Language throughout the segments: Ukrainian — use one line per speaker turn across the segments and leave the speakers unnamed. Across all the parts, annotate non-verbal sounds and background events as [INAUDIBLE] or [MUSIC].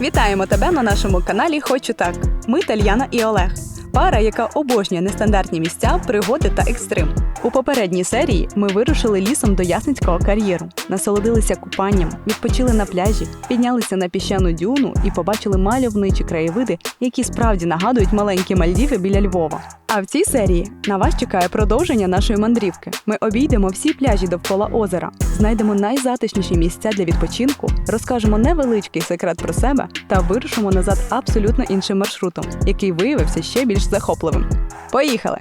Вітаємо тебе на нашому каналі Хочу так. Ми Тальяна і Олег. Пара, яка обожнює нестандартні місця, пригоди та екстрим. У попередній серії ми вирушили лісом до Ясницького кар'єру, насолодилися купанням, відпочили на пляжі, піднялися на піщану дюну і побачили мальовничі краєвиди, які справді нагадують маленькі Мальдіви біля Львова. А в цій серії на вас чекає продовження нашої мандрівки. Ми обійдемо всі пляжі довкола озера, знайдемо найзатишніші місця для відпочинку, розкажемо невеличкий секрет про себе та вирушимо назад абсолютно іншим маршрутом, який виявився ще більш захопливим. Поїхали!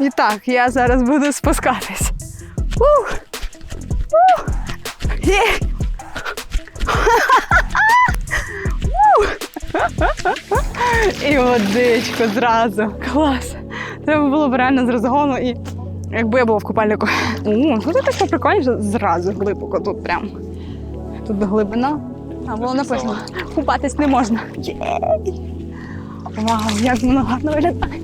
І так, я зараз буду спускатись. Ух! Ух! Є! І водичку зразу. Клас. Треба було б реально з розгону і якби я була в купальнику. О, тут таке прикольніше зразу глибоко тут прям. Тут глибина. А було написано, купатись не можна. Єй! Вау, як воно гарно виглядає.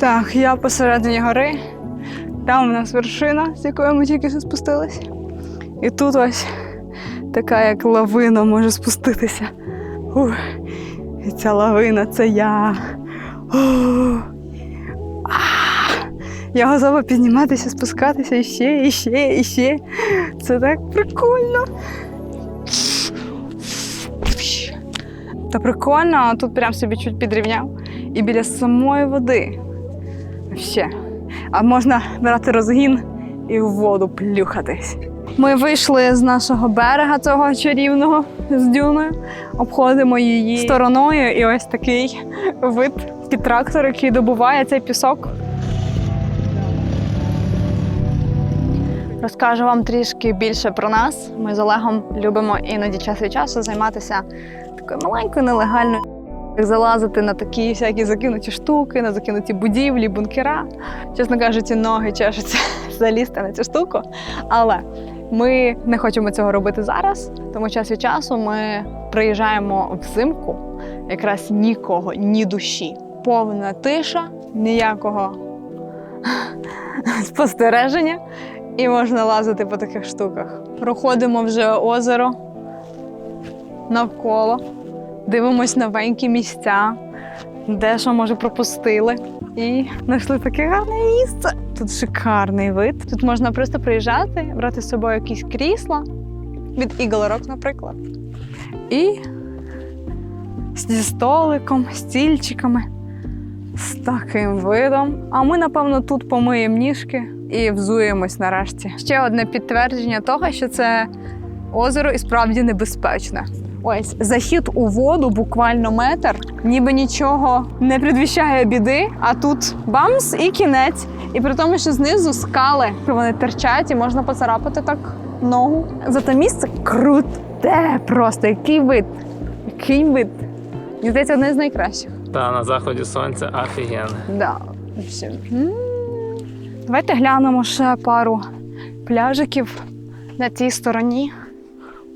Так, я посередині гори. Там у нас вершина, з якої ми тільки що спустились. І тут ось така як лавина може спуститися. Ух. І ця лавина це я. Я готова підніматися, спускатися і ще, і ще, і ще. Це так прикольно. Та прикольно, тут прям собі чуть підрівняв. І біля самої води. Ще. А можна брати розгін і в воду плюхатись. Ми вийшли з нашого берега цього чарівного з дюною, обходимо її стороною, і ось такий вид під трактор, який добуває цей пісок. Розкажу вам трішки більше про нас. Ми з Олегом любимо іноді час від часу займатися такою маленькою нелегальною. Залазити на такі всякі закинуті штуки, на закинуті будівлі, бункера. Чесно кажучи, ноги чешуться [LAUGHS] залізти на цю штуку. Але ми не хочемо цього робити зараз, тому час від часу ми приїжджаємо взимку, якраз нікого, ні душі. Повна тиша, ніякого [LAUGHS] спостереження, і можна лазити по таких штуках. Проходимо вже озеро навколо, дивимось новенькі місця, де що може пропустили. І знайшли таке гарне місце. Тут шикарний вид. Тут можна просто приїжджати, брати з собою якісь крісла від Eagle Rock, наприклад. І зі столиком, стільчиками, з таким видом. А ми, напевно, тут помиємо ніжки і взуємось нарешті. Ще одне підтвердження того, що це озеро і справді небезпечне. Ось захід у воду буквально метр, ніби нічого не предвіщає біди, а тут бамс і кінець. І при тому, що знизу скали, вони терчать і можна поцарапати так ногу. Зате місце круте просто. Який вид, який вид. Мені здається, одне з найкращих.
Та на заході сонця офігенно.
Да. Давайте глянемо ще пару пляжиків на тій стороні.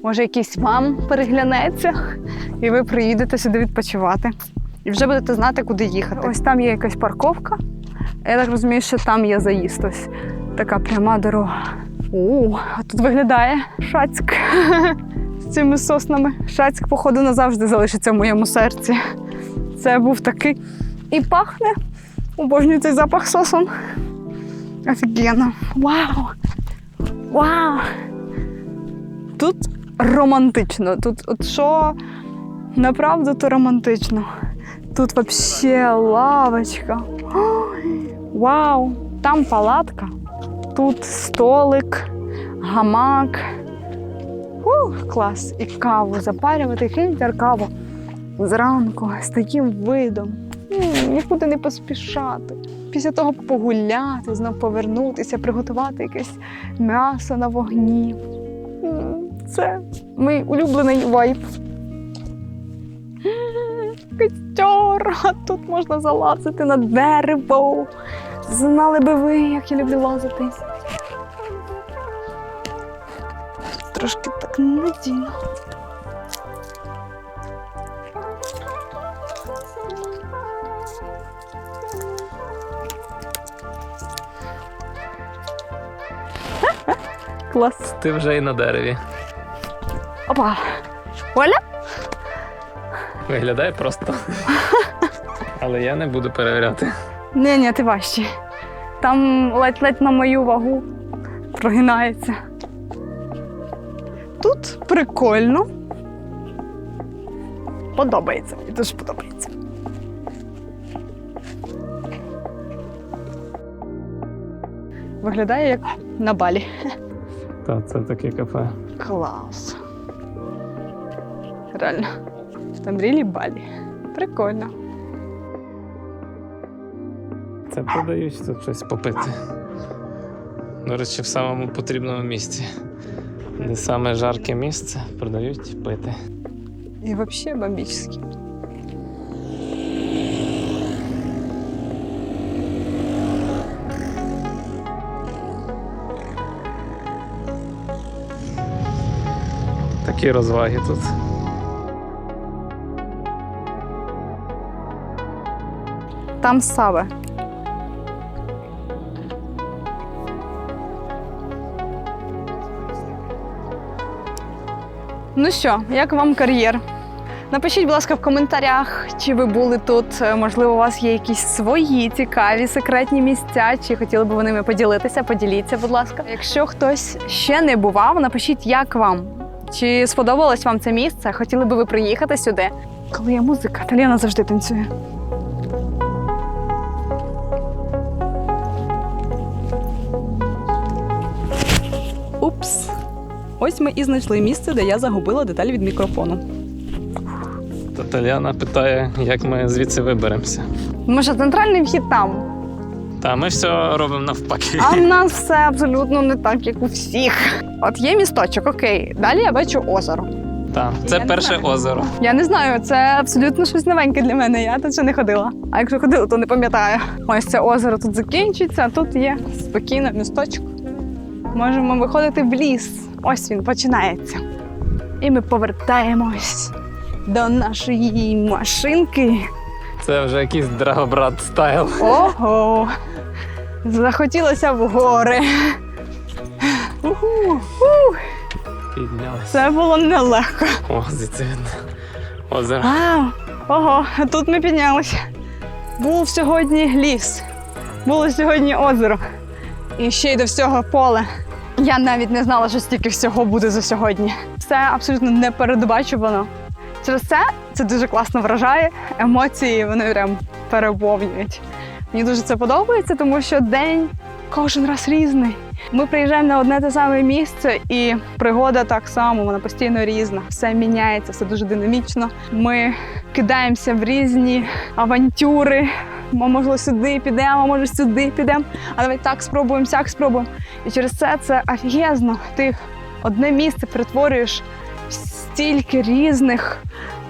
Може, якийсь вам переглянеться, і ви приїдете сюди відпочивати. І вже будете знати, куди їхати. Ось там є якась парковка. Я так розумію, що там є заїзд. Ось така пряма дорога. У, а тут виглядає Шацьк з цими соснами. Шацьк, походу, назавжди залишиться в моєму серці. Це був такий і пахне. Обожнюю цей запах сосом. Офігенно. Вау! Вау! Тут романтично. Тут от що направду, то романтично. Тут взагалі лавочка. Ой, вау! Там палатка, тут столик, гамак. Ух, клас! І каву запарювати, фільтр каву зранку з таким видом. Нікуди не поспішати. Після того погуляти, знов повернутися, приготувати якесь м'ясо на вогні. Це мій улюблений вайб. Костер, а тут можна залазити на дерево. Знали би ви, як я люблю лазити. Трошки так надійно. Клас.
Ти вже і на дереві.
Опа. Оля?
Виглядає просто. Але я не буду перевіряти.
Ні, ні, ти важчий. Там ледь-ледь на мою вагу прогинається. Тут прикольно. Подобається. Мені дуже подобається. Виглядає як на балі.
Та це таке кафе.
Клас. Реально. В Тамрілі балі. Прикольно.
Це продають тут щось попити. До речі, в самому потрібному місці. Де саме жарке місце продають пити.
І взагалі бомбічний.
Такі розваги тут.
Там саве. Ну що, як вам кар'єр? Напишіть, будь ласка, в коментарях, чи ви були тут. Е, Можливо, у вас є якісь свої цікаві секретні місця, чи хотіли б ви ними поділитися. Поділіться, будь ласка. Якщо хтось ще не бував, напишіть, як вам. Чи сподобалось вам це місце? Хотіли би ви приїхати сюди? Коли є музика, Таліна завжди танцює. Ось ми і знайшли місце, де я загубила деталь від мікрофону.
Та питає, як ми звідси виберемося.
Може, центральний вхід там.
Та ми все робимо навпаки.
А в [LAUGHS] нас все абсолютно не так, як у всіх. От є місточок, окей. Далі я бачу озеро.
Та, це
Я
перше озеро.
Я не знаю, це абсолютно щось новеньке для мене. Я тут ще не ходила. А якщо ходила, то не пам'ятаю. Ось це озеро тут закінчується, а тут є спокійно місточок. Можемо виходити в ліс. Ось він починається. І ми повертаємось до нашої машинки.
Це вже якийсь драгобрат стайл.
Ого! Захотілося в гори. Уху. Ух,
Піднялися.
Це було нелегко.
О, звідси. Озеро.
Вау! Ого, тут ми піднялися. Був сьогодні ліс, було сьогодні озеро. І ще й до всього поле. Я навіть не знала, що стільки всього буде за сьогодні. Все абсолютно непередбачувано. Через це це дуже класно вражає. Емоції вони прям переповнюють. Мені дуже це подобається, тому що день кожен раз різний. Ми приїжджаємо на одне те саме місце, і пригода так само, вона постійно різна. Все міняється, все дуже динамічно. Ми кидаємося в різні авантюри. Ми, може, сюди підемо, може сюди підемо. А давай так спробуємо, сяк спробуємо. І через це це офігезно. Ти одне місце перетворюєш в стільки різних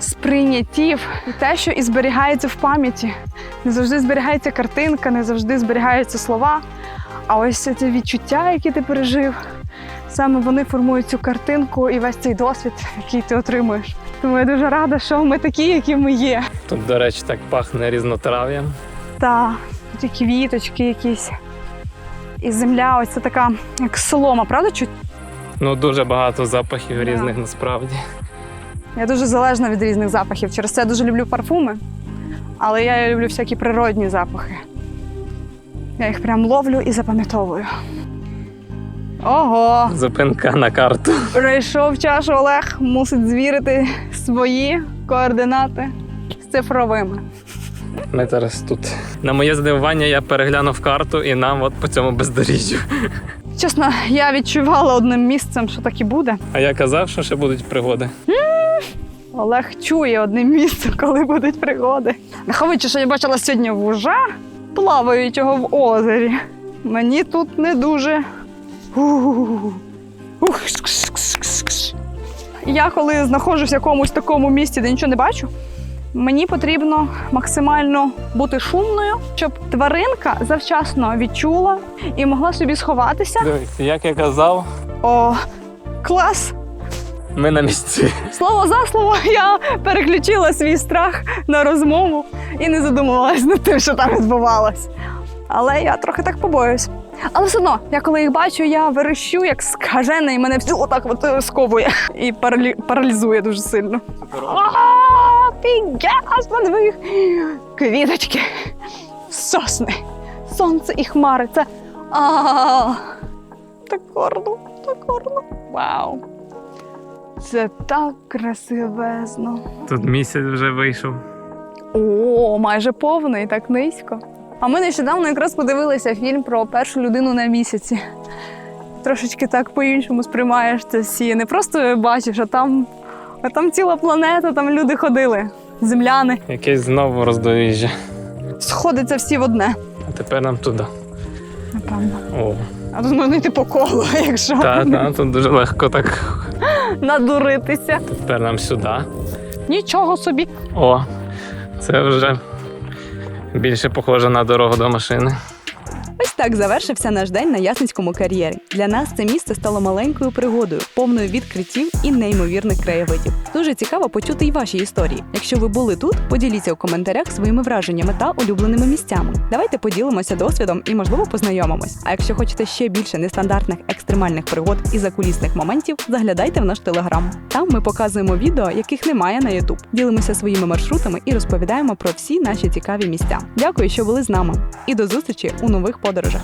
сприйняттів, і те, що і зберігається в пам'яті. Не завжди зберігається картинка, не завжди зберігаються слова. А ось ці відчуття, які ти пережив, саме вони формують цю картинку і весь цей досвід, який ти отримуєш. Тому я дуже рада, що ми такі, які ми є.
Тут, до речі, так пахне різнотрав'ям.
Та ті квіточки якісь. І земля, ось це така, як солома, правда? Чуть?
Ну, дуже багато запахів
Да.
різних насправді.
Я дуже залежна від різних запахів. Через це я дуже люблю парфуми, але я люблю всякі природні запахи. Я їх прям ловлю і запам'ятовую. Ого!
Зупинка на карту.
Прийшов час Олег, мусить звірити свої координати з цифровими.
Ми зараз тут. На моє здивування, я переглянув карту і нам от по цьому бездоріжжю.
Чесно, я відчувала одним місцем, що так і буде.
А я казав, що ще будуть пригоди.
Олег чує одним місцем, коли будуть пригоди. Враховуючи, що я бачила сьогодні вужа, плаваючого в озері. Мені тут не дуже. Ух. Я коли знаходжусь в якомусь такому місці, де нічого не бачу, мені потрібно максимально бути шумною, щоб тваринка завчасно відчула і могла собі сховатися.
Як я казав,
О, клас!
ми на місці.
Слово за слово [LAUGHS] я переключила свій страх на розмову і не задумувалась над тим, що там відбувалось. Але я трохи так побоююсь. Але все одно, я коли їх бачу, я верещу як скажена, і мене все отак от сковує і паралі... паралізує дуже сильно. Пігас, подивих! Квіточки, сосни, сонце і хмари. Це а, так гарно, так гарно. Вау! Це так красивезно.
Тут місяць вже вийшов.
О, майже повний, так низько. А ми нещодавно якраз подивилися фільм про першу людину на місяці. Трошечки так по-іншому сприймаєш це всі. Не просто бачиш, а там, а там ціла планета, там люди ходили, земляни.
Якесь знову роздоріжжя.
Сходяться всі в одне.
А тепер нам туди.
Напевно.
О,
А тут можна йти по колу, [LAUGHS] якщо
та, та, тут дуже легко так.
надуритися.
Тепер нам сюди.
Нічого собі.
О, це вже більше похоже на дорогу до машини.
Ось так завершився наш день на Ясницькому кар'єрі. Для нас це місце стало маленькою пригодою, повною відкриттів і неймовірних краєвидів. Дуже цікаво почути й ваші історії. Якщо ви були тут, поділіться у коментарях своїми враженнями та улюбленими місцями. Давайте поділимося досвідом і, можливо, познайомимось. А якщо хочете ще більше нестандартних екстремальних пригод і закулісних моментів, заглядайте в наш телеграм. Там ми показуємо відео, яких немає на Ютуб. Ділимося своїми маршрутами і розповідаємо про всі наші цікаві місця. Дякую, що були з нами, і до зустрічі у нових подорожах.